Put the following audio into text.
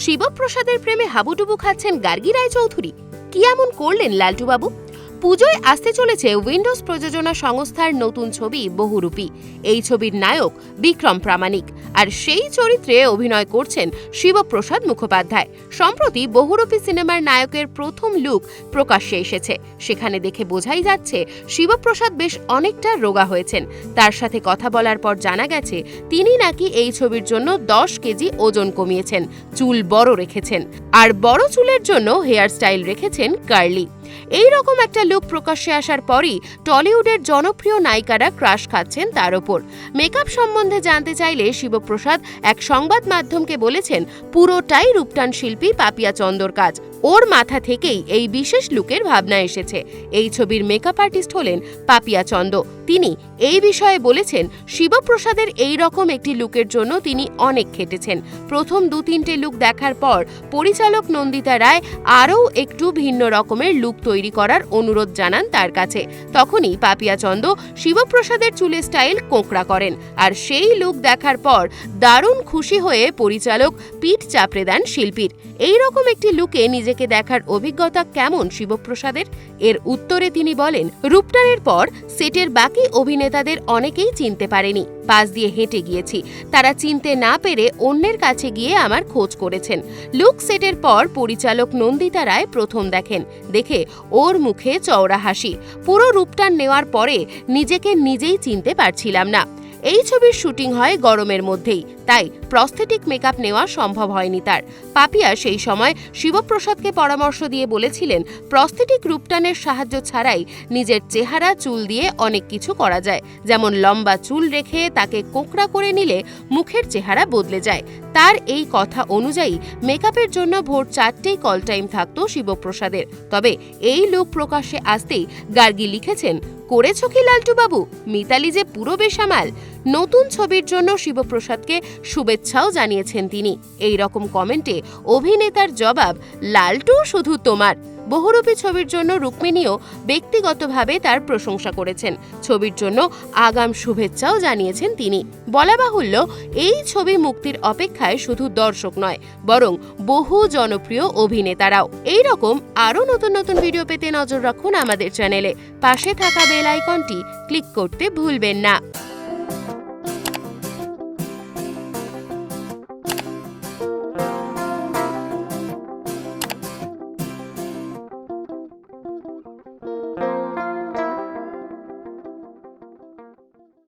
শিবপ্রসাদের প্রেমে হাবুডুবু খাচ্ছেন গার্গী রায়চৌধুরী। কি এমন করলেন লালটুবাবু? পুজোয় আসতে চলেছে উইন্ডোজ প্রযোজনা সংস্থার নতুন ছবি বহুরূপী। এই ছবির নায়ক বিক্রম প্রামাণিক আর সেই চরিত্রে অভিনয় করছেন শিবপ্রসাদ মুখোপাধ্যায়। সম্প্রতি বহুরূপী সিনেমার নায়কের প্রথম লুক প্রকাশ্যে এসেছে। সেখানে দেখে বোঝাই যাচ্ছে শিবপ্রসাদ বেশ অনেকটা রোগা হয়েছেন। তার সাথে কথা বলার পর জানা গেছে, তিনি নাকি এই ছবির জন্য দশ কেজি ওজন কমিয়েছেন, চুল বড় রেখেছেন। আর বড় চুলের জন্য হেয়ার স্টাইল রেখেছেন কার্লি। এই রকম একটা লুক প্রকাশ্যে আসার পরই টলিউডের জনপ্রিয় নায়িকারা ক্রাশ খাচ্ছেন তার ওপর মেকআপ সম্বন্ধে জানতে চাইলে শিবপ্রসাদ এক সংবাদ মাধ্যমকে বলেছেন, পুরোটাই রূপটান শিল্পী পাপিয়া চন্দর কাজ। ওর মাথা থেকেই এই বিশেষ লুকের ভাবনা এসেছে। এই ছবির মেকআপ আর্টিস্ট হলেন পাপিয়া চন্দ। তিনি এই বিষয়ে বলেছেন, শিবপ্রসাদের এই রকম একটি লুকের জন্য তিনি অনেক খেটেছেন। প্রথম দু তিনটে লুক দেখার পর পরিচালক নন্দিতা রায় আরও একটু ভিন্ন রকমের লুক তৈরি করার অনুরোধ জানান তার কাছে। তখনই পাপিয়া চন্দ শিবপ্রসাদের চুলের স্টাইল কোঁকড়া করেন আর সেই লুক দেখার পর দারুণ খুশি হয়ে পরিচালক পিঠ চাপড়ে দেন শিল্পীর। এই রকম একটি লুকে নিজেকে দেখার অভিজ্ঞতা কেমন শিবপ্রসাদের? এর উত্তরে তিনি বলেন রূপটানের পর সেটের বাকি অভিনেতাদের অনেকেই চিনতে পারেনি। পাশ দিয়ে হেঁটে গিয়েছি। তারা চিনতে না পেরে অন্যের কাছে গিয়ে আমার খোঁজ করেছেন। লুক সেটের পর পরিচালক নন্দিতা রায় প্রথম দেখেন। দেখে ওর মুখে চওড়া হাসি। পুরো রূপটান নেওয়ার পরে নিজেকে নিজেই চিনতে পারছিলাম না। এই ছবির শুটিং হয় গরমের মধ্যেই। তাই প্রস্থেটিক মেকআপ নেওয়া সম্ভব হয়নি তার। পাপিয়া সেই সময় শিবপ্রসাদকে পরামর্শ দিয়ে বলেছিলেন প্রস্থেটিক রূপটানের সাহায্য ছাড়াই নিজের চেহারা, চুল দিয়ে অনেক কিছু করা যায়। যেমন লম্বা চুল রেখে তাকে কোঁকড়া করে নিলে মুখের চেহারা বদলে যায়। তার এই কথা অনুযায়ী মেকআপের জন্য ভোর চারটেই কল টাইম থাকতো শিবপ্রসাদের। তবে এই লুক প্রকাশ্যে আসতেই গার্গী লিখেছেন, করেছ কি লালটু বাবু মিতালি যে পুরো বেসামাল। নতুন ছবির জন্য শিবপ্রসাদকে শুভেচ্ছাও জানিয়েছেন তিনি। এই রকম কমেন্টে অভিনেতার জবাব, লালটু, শুধু তোমার। বহুরূপী ছবির জন্য রুক্মিণীও ব্যক্তিগতভাবে তার প্রশংসা করেছেন। ছবির জন্য আগাম শুভেচ্ছাও জানিয়েছেন তিনি। বলা বাহুল্য, এই ছবি মুক্তির অপেক্ষায় শুধু দর্শক নয়, বরং বহু জনপ্রিয় অভিনেতারাও। এই রকম আরও নতুন নতুন ভিডিও পেতে নজর রাখুন আমাদের চ্যানেলে। পাশে থাকা বেল আইকনটি ক্লিক করতে ভুলবেন না।